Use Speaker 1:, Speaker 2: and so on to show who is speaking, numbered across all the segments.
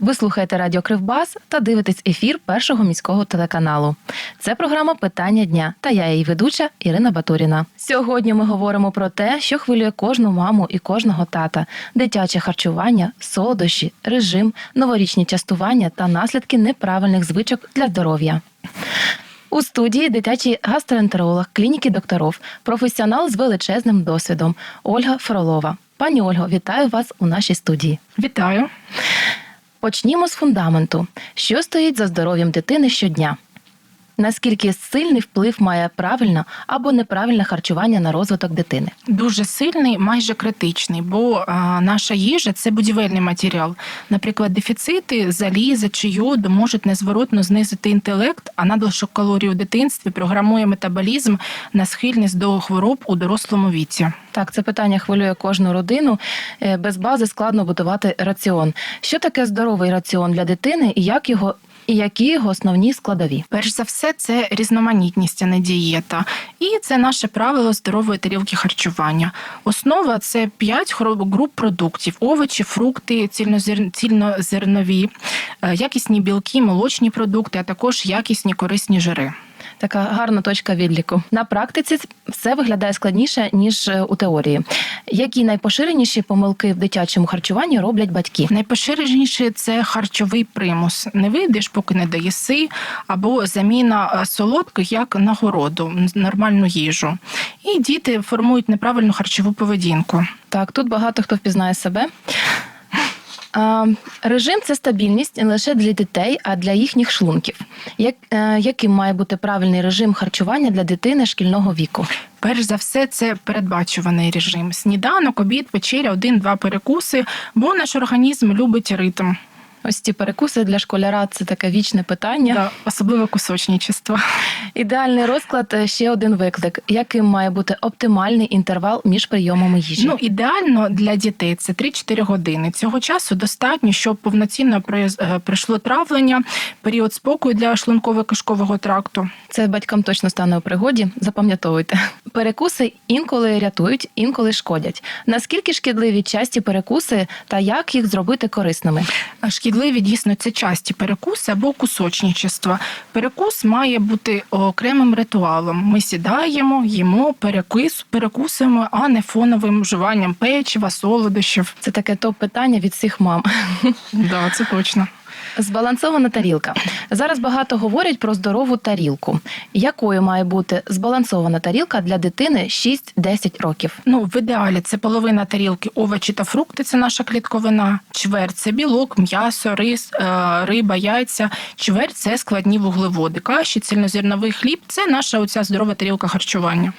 Speaker 1: Ви слухаєте Радіо Кривбас та дивитесь ефір першого міського телеканалу. Це програма Питання дня та я її ведуча Ірина Батуріна. Сьогодні ми говоримо про те, що хвилює кожну маму і кожного тата: дитяче харчування, солодощі, режим, новорічні частування та наслідки неправильних звичок для здоров'я. У студії дитячий гастроентеролог клініки докторов, професіонал з величезним досвідом Ольга Фролова. Пані Ольго, вітаю вас у нашій студії.
Speaker 2: Вітаю.
Speaker 1: Почнімо з фундаменту. Що стоїть за здоров'ям дитини щодня? Наскільки сильний вплив має правильне або неправильне харчування на розвиток дитини?
Speaker 2: Дуже сильний, майже критичний, бо а, наша їжа це будівельний матеріал. Наприклад, дефіцити заліза чи йоду можуть незворотно знизити інтелект, а надлишок калорій у дитинстві програмує метаболізм на схильність до хвороб у дорослому віці.
Speaker 1: Так, це питання хвилює кожну родину. Е, Без бази складно будувати раціон. Що таке здоровий раціон для дитини і як його і які його основні складові?
Speaker 2: Перш за все, це різноманітність, а не дієта. І це наше правило здорової тарілки харчування. Основа це 5 груп продуктів: овочі, фрукти, цільнозер- цільнозернові, е, якісні білки, молочні продукти, а також якісні корисні жири.
Speaker 1: Така гарна точка відліку. На практиці все виглядає складніше ніж е, у теорії. Які найпоширеніші помилки в дитячому харчуванні роблять батьки?
Speaker 2: Найпоширеніше це харчовий примус. Не вийдеш, поки не доїси, або заміна е, солодких як нагороду, нормальну їжу. І діти формують неправильну харчову поведінку.
Speaker 1: Так, тут багато хто впізнає себе. Режим це стабільність не лише для дітей, а для їхніх шлунків. Як, е, яким має бути правильний режим харчування для дитини шкільного віку?
Speaker 2: Перш за все, це передбачуваний режим: сніданок, обід, вечеря, один-два перекуси, бо наш організм любить ритм,
Speaker 1: Ось ці перекуси для школяра це таке вічне питання.
Speaker 2: да, особливо кусочничество.
Speaker 1: Ідеальний розклад е, ще один виклик. Яким має бути оптимальний інтервал між прийомами їжі?
Speaker 2: Ну ідеально для дітей це 3-4 години. Цього часу достатньо, щоб повноцінно приз- е, пройшло травлення, період спокою для шлунково-кишкового тракту.
Speaker 1: Це батькам точно стане у пригоді. Запам'ятовуйте. Перекуси інколи рятують, інколи шкодять. Наскільки шкідливі часті перекуси та як їх зробити корисними?
Speaker 2: Шкідливі дійсно це часті перекуси або кусочничество. Перекус має бути окремим ритуалом. Ми сідаємо, їмо, перекус, перекусуємо, а не фоновим вживанням печива, солодощів.
Speaker 1: Це таке топ питання від всіх мам.
Speaker 2: Да, це точно.
Speaker 1: Збалансована тарілка. Зараз багато говорять про здорову тарілку. Якою має бути збалансована тарілка для дитини 6-10 років?
Speaker 2: Ну, в ідеалі це половина тарілки овочі та фрукти, це наша клітковина. Чверть це білок, м'ясо, рис, е, риба, яйця. Чверть це складні вуглеводи. Каші, цільнозерновий хліб це наша оця здорова тарілка харчування.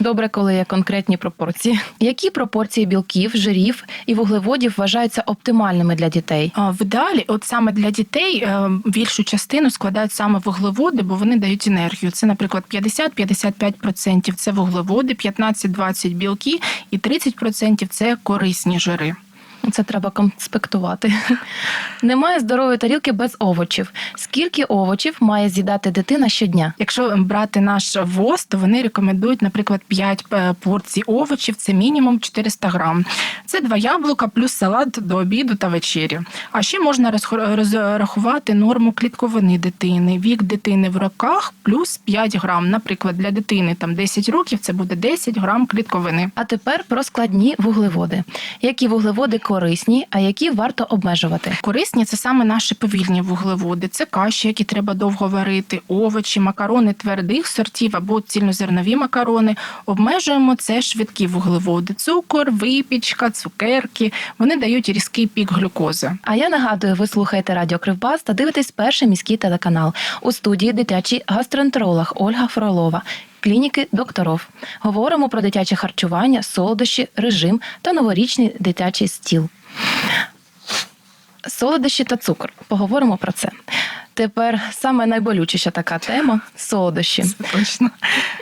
Speaker 1: Добре, коли є конкретні пропорції. Які пропорції білків, жирів і вуглеводів вважаються оптимальними для дітей?
Speaker 2: В ідеалі, от саме для дітей е, більшу частину складають саме вуглеводи, бо вони дають енергію. Це, наприклад, 50-55% це вуглеводи, 15-20% білки і 30% це корисні жири.
Speaker 1: Це треба конспектувати. Немає здорової тарілки без овочів. Скільки овочів має з'їдати дитина щодня?
Speaker 2: Якщо брати наш ВОЗ, то вони рекомендують, наприклад, 5 порцій овочів, це мінімум 400 грам. Це два яблука плюс салат до обіду та вечері. А ще можна розрахувати норму клітковини дитини, вік дитини в роках плюс 5 грам. Наприклад, для дитини там 10 років це буде 10 грам клітковини.
Speaker 1: А тепер про складні вуглеводи. Які вуглеводи корисні, а які варто обмежувати?
Speaker 2: Корисні це саме наші повільні вуглеводи. Це каші, які треба довго варити, овочі, макарони твердих сортів або цільнозернові макарони. Обмежуємо це швидкі вуглеводи: цукор, випічка, цукерки. Вони дають різкий пік глюкози.
Speaker 1: А я нагадую, ви слухаєте Радіо Кривбас та дивитесь перший міський телеканал. У студії дитячий гастроентеролог Ольга Фролова. Клініки докторов. Говоримо про дитяче харчування, солодощі, режим та новорічний дитячий стіл. Солодощі та цукор. Поговоримо про це. Тепер саме найболючіша така тема солодощі.
Speaker 2: Це точно.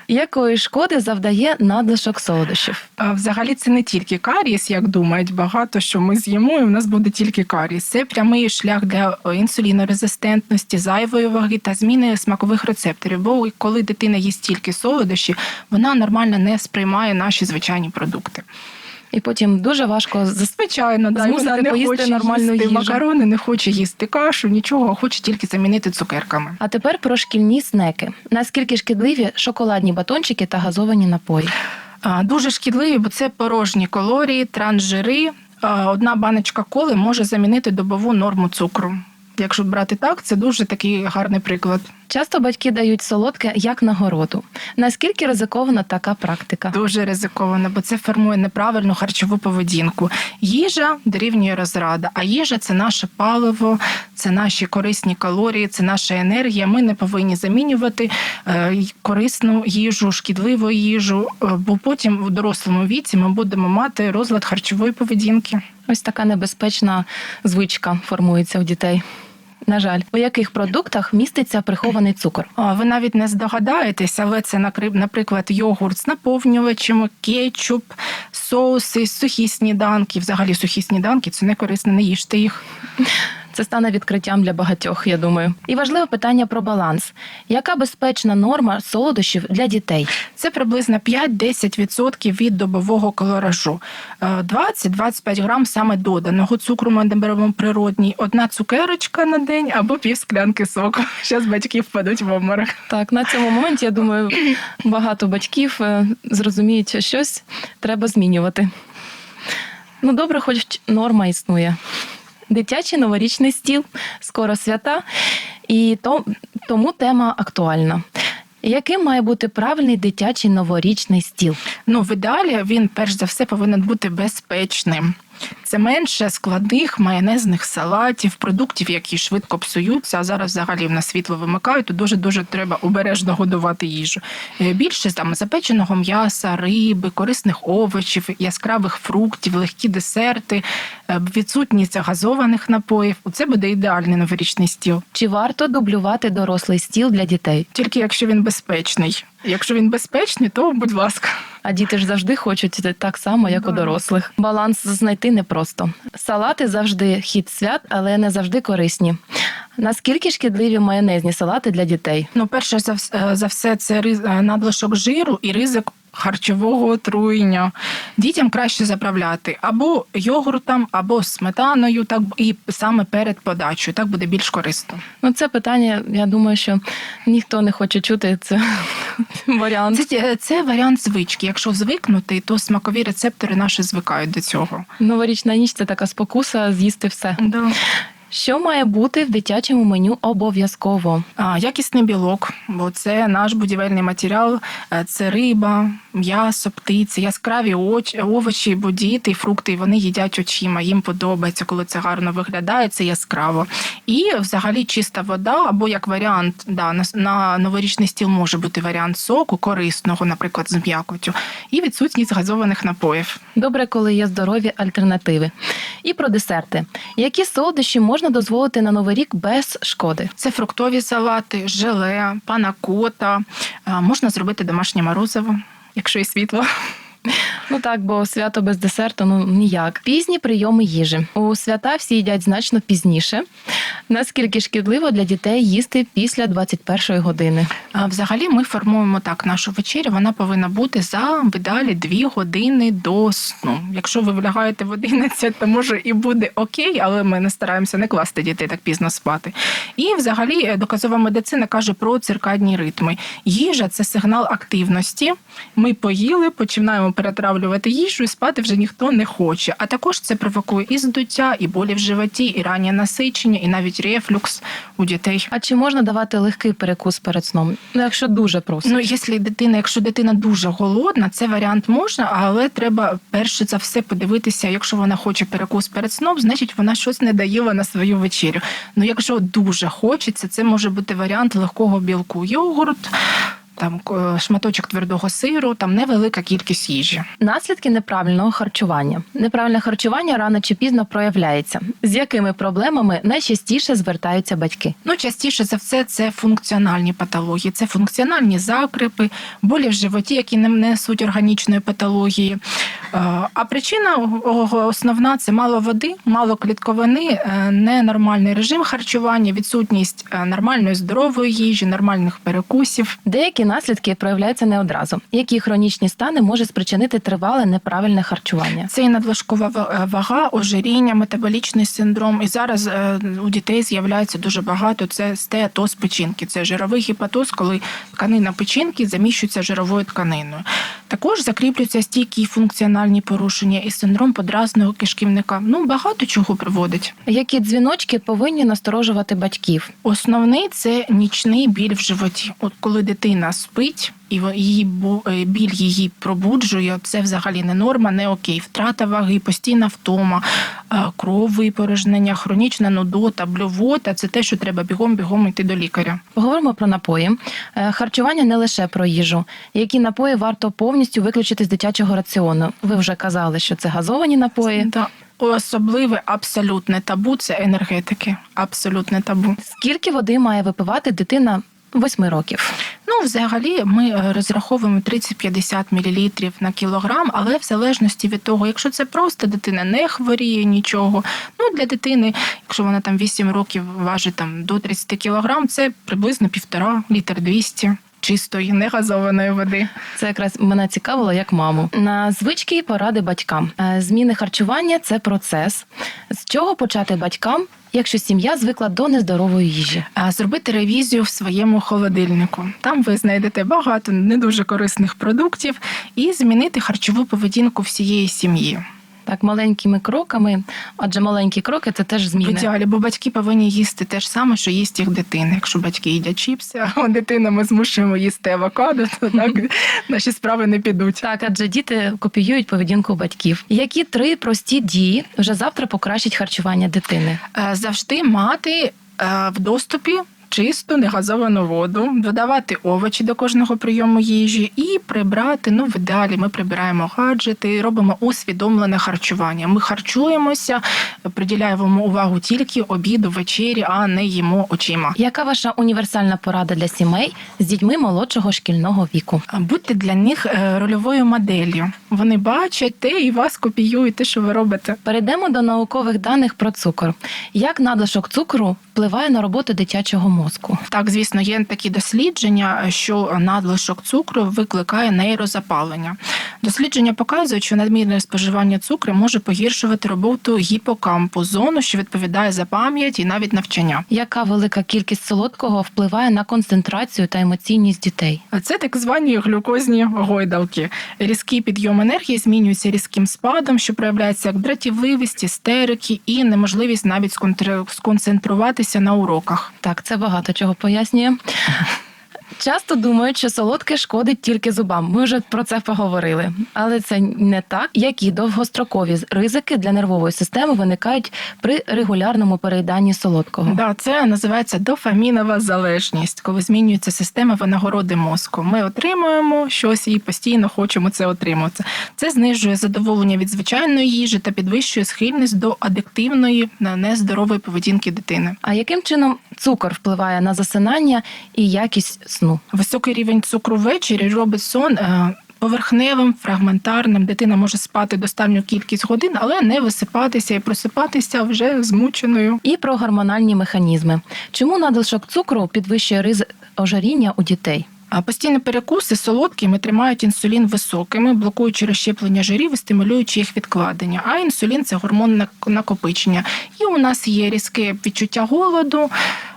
Speaker 1: Якої шкоди завдає надлишок солодощів?
Speaker 2: А Взагалі це не тільки карієс, як думають багато, що ми з'їмо, і в нас буде тільки карієс. Це прямий шлях для е, інсулінорезистентності, зайвої ваги та зміни смакових рецепторів. Бо коли дитина їсть тільки солодощі, вона нормально не сприймає наші звичайні продукти.
Speaker 1: І потім дуже важко
Speaker 2: Звичайно, да, вона не
Speaker 1: поїсти
Speaker 2: хоче
Speaker 1: нормальну
Speaker 2: їсти
Speaker 1: їжу.
Speaker 2: макарони, не хоче їсти кашу, нічого, а хоче тільки замінити цукерками.
Speaker 1: А тепер про шкільні снеки. Наскільки шкідливі шоколадні батончики та газовані напої?
Speaker 2: А, Дуже шкідливі, бо це порожні калорії, трансжири. Одна баночка коли може замінити добову норму цукру. Якщо брати так, це дуже такий гарний приклад.
Speaker 1: Часто батьки дають солодке як нагороду. Наскільки ризикована така практика?
Speaker 2: Дуже ризиковано, бо це формує неправильну харчову поведінку. Їжа дорівнює розрада, а їжа це наше паливо, це наші корисні калорії, це наша енергія. Ми не повинні замінювати е, корисну їжу, шкідливу їжу, е, бо потім в дорослому віці ми будемо мати розлад харчової поведінки.
Speaker 1: Ось така небезпечна звичка формується у дітей. На жаль, у яких продуктах міститься прихований цукор?
Speaker 2: Ви навіть не здогадаєтесь, але це наприклад йогурт з наповнювачем, кетчуп, соуси, сухі сніданки. Взагалі сухі сніданки це не корисно, не їжте їх.
Speaker 1: Це стане відкриттям для багатьох, я думаю. І важливе питання про баланс. Яка безпечна норма солодощів для дітей?
Speaker 2: Це приблизно 5-10% від добового калоражу. Е, 20-25 грам саме доданого цукру ми не беремо природній. Одна цукерочка на день або пів склянки соку. Зараз батьки впадуть в обморок.
Speaker 1: Так, на цьому моменті я думаю, багато батьків е, зрозуміють, що щось треба змінювати. Ну, добре, хоч норма існує. Дитячий новорічний стіл, скоро свята, і то, тому тема актуальна. Яким має бути правильний дитячий новорічний стіл?
Speaker 2: Ну, в ідеалі він перш за все повинен бути безпечним. Це менше складних майонезних салатів, продуктів, які швидко псуються. А зараз взагалі в нас світло вимикають, то дуже дуже треба обережно годувати їжу. Е, Більше там запеченого м'яса, риби, корисних овочів, яскравих фруктів, легкі десерти, е, відсутність газованих напоїв. Це буде ідеальний новорічний стіл.
Speaker 1: Чи варто дублювати дорослий стіл для дітей?
Speaker 2: Тільки якщо він безпечний. Якщо він безпечний, то будь ласка.
Speaker 1: А діти ж завжди хочуть так само, як у дорослих. Баланс знайти непросто. Салати завжди хід свят, але не завжди корисні. Наскільки шкідливі майонезні салати для дітей?
Speaker 2: Ну, перше за, е, за все, це е, надлишок жиру і ризик харчового отруєння. Дітям краще заправляти або йогуртом, або сметаною, так і саме перед подачею. Так буде більш корисно.
Speaker 1: Ну, це питання, я думаю, що ніхто не хоче чути це варіант.
Speaker 2: Це, це варіант звички. Якщо звикнути, то смакові рецептори наші звикають до цього.
Speaker 1: Новорічна ніч це така спокуса з'їсти все.
Speaker 2: Да.
Speaker 1: Що має бути в дитячому меню обов'язково?
Speaker 2: Якісний білок, бо це наш будівельний матеріал, е, це риба, м'ясо, птиця, яскраві оч, овочі, бо діти, фрукти вони їдять очима. Їм подобається, коли це гарно виглядає, це яскраво. І взагалі чиста вода, або як варіант, да, на, на новорічний стіл може бути варіант соку, корисного, наприклад, з м'якотю, і відсутність газованих напоїв.
Speaker 1: Добре, коли є здорові альтернативи. І про десерти. Які солодощі можна дозволити на новий рік без шкоди?
Speaker 2: Це фруктові салати, желе, панакота. Можна зробити домашнє морозиво, якщо є світло.
Speaker 1: Ну так, бо свято без десерту ну ніяк. Пізні прийоми їжі. У свята всі їдять значно пізніше. Наскільки шкідливо для дітей їсти після 21 години?
Speaker 2: А, Взагалі ми формуємо так нашу вечерю. Вона повинна бути за в ідеалі 2 години до сну. Якщо ви влягаєте в 11, то може і буде окей, але ми не стараємося не класти дітей так пізно спати. І взагалі е, доказова медицина каже про циркадні ритми. Їжа це сигнал активності. Ми поїли, починаємо перетравлювати їжу, і спати вже ніхто не хоче. А також це провокує і здуття, і болі в животі, і раннє насичення, і навіть рефлюкс у дітей.
Speaker 1: А чи можна давати легкий перекус перед сном? Ну, якщо дуже просто.
Speaker 2: Ну, якщо дитина, якщо дитина дуже голодна, це варіант можна, але треба перше за все подивитися, якщо вона хоче перекус перед сном, значить вона щось не доїла на свою вечерю. Ну, якщо дуже хочеться, це може бути варіант легкого білку йогурт. Там шматочок твердого сиру, там невелика кількість їжі.
Speaker 1: Наслідки неправильного харчування. Неправильне харчування рано чи пізно проявляється. З якими проблемами найчастіше звертаються батьки?
Speaker 2: Ну, частіше за все, це функціональні патології, це функціональні закрипи, болі в животі, які не несуть органічної патології. Е, А причина основна це мало води, мало клітковини, е, ненормальний режим харчування, відсутність е, нормальної здорової їжі, нормальних перекусів.
Speaker 1: Деякі наслідки проявляються не одразу. Які хронічні стани може спричинити тривале неправильне харчування?
Speaker 2: Це і надлишкова ва- е, вага, ожиріння, метаболічний синдром. І зараз е, у дітей з'являється дуже багато. Це стеатоз печінки. Це жировий гепатоз, коли тканина печінки заміщується жировою тканиною. Також закріплюються стійкі і функціональні порушення і синдром подразного кишківника. Ну багато чого приводить.
Speaker 1: Які дзвіночки повинні насторожувати батьків?
Speaker 2: Основний це нічний біль в животі. От коли дитина спить і її е, біль її пробуджує, це взагалі не норма, не окей. Втрата ваги, постійна втома, е, кров випорожнення, хронічна нудота, блювота це те, що треба бігом-бігом йти до лікаря.
Speaker 1: Поговоримо про напої. Е, Харчування не лише про їжу. Які напої варто повністю виключити з дитячого раціону? Ви вже казали, що це газовані напої.
Speaker 2: Да. Особливе абсолютне табу це енергетики. Абсолютне табу.
Speaker 1: Скільки води має випивати дитина 8 років?
Speaker 2: Ну, взагалі, ми е, розраховуємо 30-50 мл на кілограм, але в залежності від того, якщо це просто дитина не хворіє нічого. Ну для дитини, якщо вона там 8 років важить там до 30 кілограм, це приблизно півтора літр 200 чистої, негазованої води.
Speaker 1: Це якраз мене цікавило як маму. На звички і поради батькам. Е, Зміни харчування це процес. З чого почати батькам, якщо сім'я звикла до нездорової їжі?
Speaker 2: А зробити ревізію в своєму холодильнику. Там ви знайдете багато не дуже корисних продуктів і змінити харчову поведінку всієї сім'ї.
Speaker 1: Так, маленькими кроками, адже маленькі кроки це теж
Speaker 2: В
Speaker 1: зміни.
Speaker 2: ідеалі, бо батьки повинні їсти те ж саме, що їсть їх дитина. Якщо батьки їдять чіпси, а дитина ми змушуємо їсти авокадо, то так наші справи не підуть.
Speaker 1: Так, адже діти копіюють поведінку батьків. Які три прості дії вже завтра покращать харчування дитини?
Speaker 2: Е, Завжди мати е, в доступі. Чисту негазовану воду, додавати овочі до кожного прийому їжі і прибрати. Ну, в ідеалі ми прибираємо гаджети, робимо усвідомлене харчування. Ми харчуємося, приділяємо увагу тільки обіду, вечері, а не їмо очима.
Speaker 1: Яка ваша універсальна порада для сімей з дітьми молодшого шкільного віку?
Speaker 2: Будьте для них е, рольовою моделлю. Вони бачать те і вас копіюють, те, що ви робите.
Speaker 1: Перейдемо до наукових даних про цукор. Як надлишок цукру впливає на роботу дитячого мозку?
Speaker 2: Так, звісно, є такі дослідження, що надлишок цукру викликає нейрозапалення. Дослідження показують, що надмірне споживання цукру може погіршувати роботу гіпокампу, зону, що відповідає за пам'ять і навіть навчання.
Speaker 1: Яка велика кількість солодкого впливає на концентрацію та емоційність дітей?
Speaker 2: Це так звані глюкозні гойдалки. Різкий підйом енергії змінюється різким спадом, що проявляється як дратівливість, істерики і неможливість навіть сконцентруватися на уроках.
Speaker 1: Так, це багато чого пояснює. Часто думають, що солодке шкодить тільки зубам. Ми вже про це поговорили. Але це не так. Які довгострокові ризики для нервової системи виникають при регулярному переїданні солодкого?
Speaker 2: Да, це називається дофамінова залежність, коли змінюється система винагороди мозку. Ми отримуємо щось і постійно хочемо це отримувати. Це знижує задоволення від звичайної їжі та підвищує схильність до адиктивної на нездорової поведінки дитини.
Speaker 1: А яким чином цукор впливає на засинання і якість сну?
Speaker 2: Високий рівень цукру ввечері робить сон. е, Поверхневим, фрагментарним, дитина може спати достатню кількість годин, але не висипатися і просипатися вже змученою.
Speaker 1: І про гормональні механізми. Чому надлишок цукру підвищує ризик ожиріння у дітей?
Speaker 2: А постійні перекуси солодкими тримають інсулін високими, блокуючи розщеплення жирів і стимулюючи їх відкладення. А інсулін це гормон нак- накопичення. І у нас є різке відчуття голоду.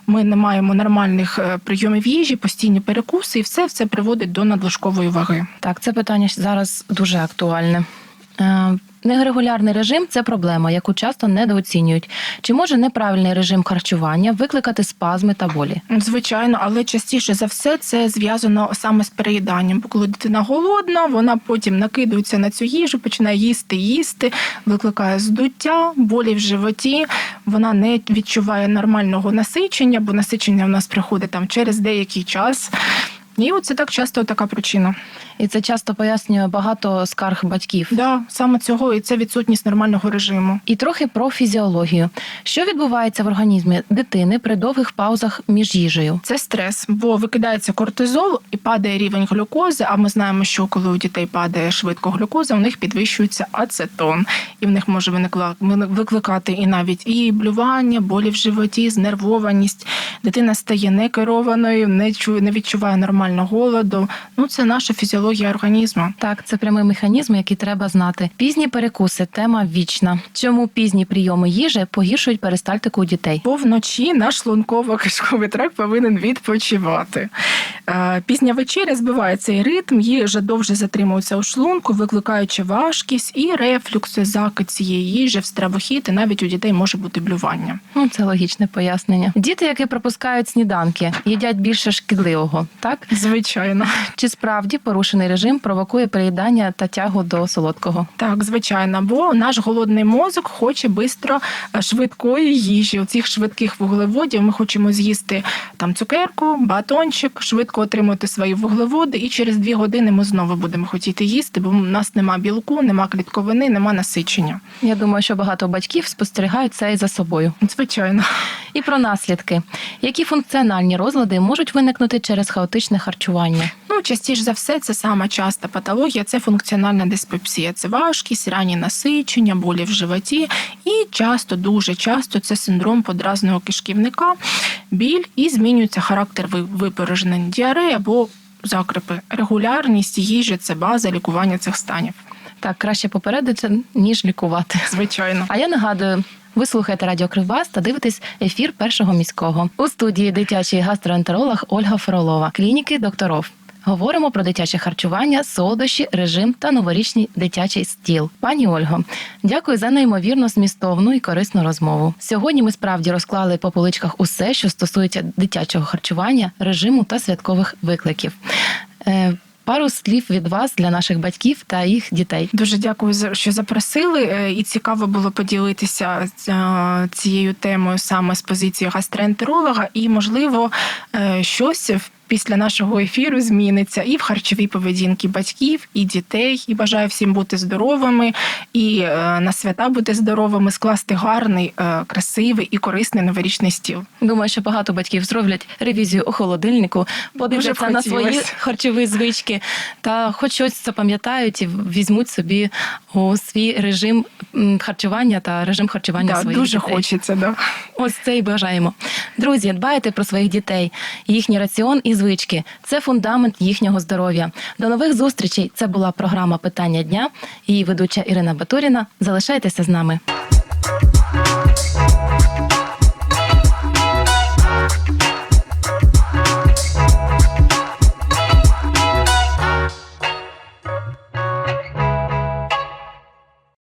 Speaker 2: Ми не маємо нормальних е, прийомів їжі, постійні перекуси, і все це приводить до надлишкової ваги.
Speaker 1: Так, це питання зараз дуже актуальне. Нерегулярний режим це проблема, яку часто недооцінюють. Чи може неправильний режим харчування викликати спазми та болі?
Speaker 2: Звичайно, але частіше за все це зв'язано саме з переїданням. Бо коли дитина голодна, вона потім накидується на цю їжу, починає їсти, їсти, викликає здуття, болі в животі. Вона не відчуває нормального насичення, бо насичення в нас приходить там через деякий час. І оце так часто така причина.
Speaker 1: І це часто пояснює багато скарг батьків.
Speaker 2: Да, саме цього і це відсутність нормального режиму.
Speaker 1: І трохи про фізіологію. Що відбувається в організмі дитини при довгих паузах між їжею?
Speaker 2: Це стрес, бо викидається кортизол і падає рівень глюкози. А ми знаємо, що коли у дітей падає швидко глюкоза, у них підвищується ацетон, і в них може виникла викликати і навіть і блювання, болі в животі, знервованість. Дитина стає некерованою, не чує, не відчуває нормального максимально голоду. Ну це наша фізіологія організму.
Speaker 1: Так, це прямий механізм, який треба знати. Пізні перекуси тема вічна. Чому пізні прийоми їжі погіршують перистальтику у дітей?
Speaker 2: Бо вночі наш шлунково-кишковий тракт повинен відпочивати. Е, Пізня вечеря збиває цей ритм, їжа довше затримується у шлунку, викликаючи важкість і рефлюкси, закид цієї їжі в стравохід, і навіть у дітей може бути блювання.
Speaker 1: Ну, це логічне пояснення. Діти, які пропускають сніданки, їдять більше шкідливого, так?
Speaker 2: Звичайно.
Speaker 1: Чи справді порушений режим провокує переїдання та тягу до солодкого?
Speaker 2: Так, звичайно, бо наш голодний мозок хоче бистро е, швидкої їжі. Оцих швидких вуглеводів ми хочемо з'їсти там цукерку, батончик, швидко отримати свої вуглеводи, і через дві години ми знову будемо хотіти їсти, бо в нас нема білку, нема клітковини, нема насичення.
Speaker 1: Я думаю, що багато батьків спостерігають це і за собою.
Speaker 2: Звичайно.
Speaker 1: І про наслідки, які функціональні розлади можуть виникнути через хаотичне харчування.
Speaker 2: Ну, частіше за все, це сама часта патологія, це функціональна диспепсія. Це важкість, ранні насичення, болі в животі. І часто, дуже часто, це синдром подразного кишківника, біль і змінюється характер випорожнень діареї або закрипи. Регулярність їжі це база лікування цих станів.
Speaker 1: Так, краще попередити, ніж лікувати.
Speaker 2: Звичайно.
Speaker 1: А я нагадую. Ви слухаєте Радіо Кривбас та дивитесь ефір першого міського у студії дитячий гастроентеролог Ольга Фролова, клініки докторов. Говоримо про дитяче харчування, солодощі, режим та новорічний дитячий стіл. Пані Ольго, дякую за неймовірно змістовну і корисну розмову. Сьогодні ми справді розклали по поличках усе, що стосується дитячого харчування, режиму та святкових викликів. Пару слів від вас для наших батьків та їх дітей.
Speaker 2: Дуже дякую що запросили. Е, І цікаво було поділитися е, цією темою саме з позиції гастроентеролога, і можливо е, щось в- після нашого ефіру зміниться і в харчовій поведінці батьків, і дітей. І бажаю всім бути здоровими і е, на свята бути здоровими, скласти гарний, е, красивий і корисний новорічний стіл.
Speaker 1: Думаю, що багато батьків зроблять ревізію у холодильнику, подивляться на свої харчові звички та хоч щось запам'ятають і візьмуть собі у свій режим харчування та режим харчування
Speaker 2: Да,
Speaker 1: своїх
Speaker 2: дуже
Speaker 1: дітей.
Speaker 2: хочеться. Да.
Speaker 1: Ось це і бажаємо. Друзі, дбайте про своїх дітей, їхній раціон і звички. Це фундамент їхнього здоров'я. До нових зустрічей. Це була програма Питання дня. Її ведуча Ірина Батуріна. Залишайтеся з нами.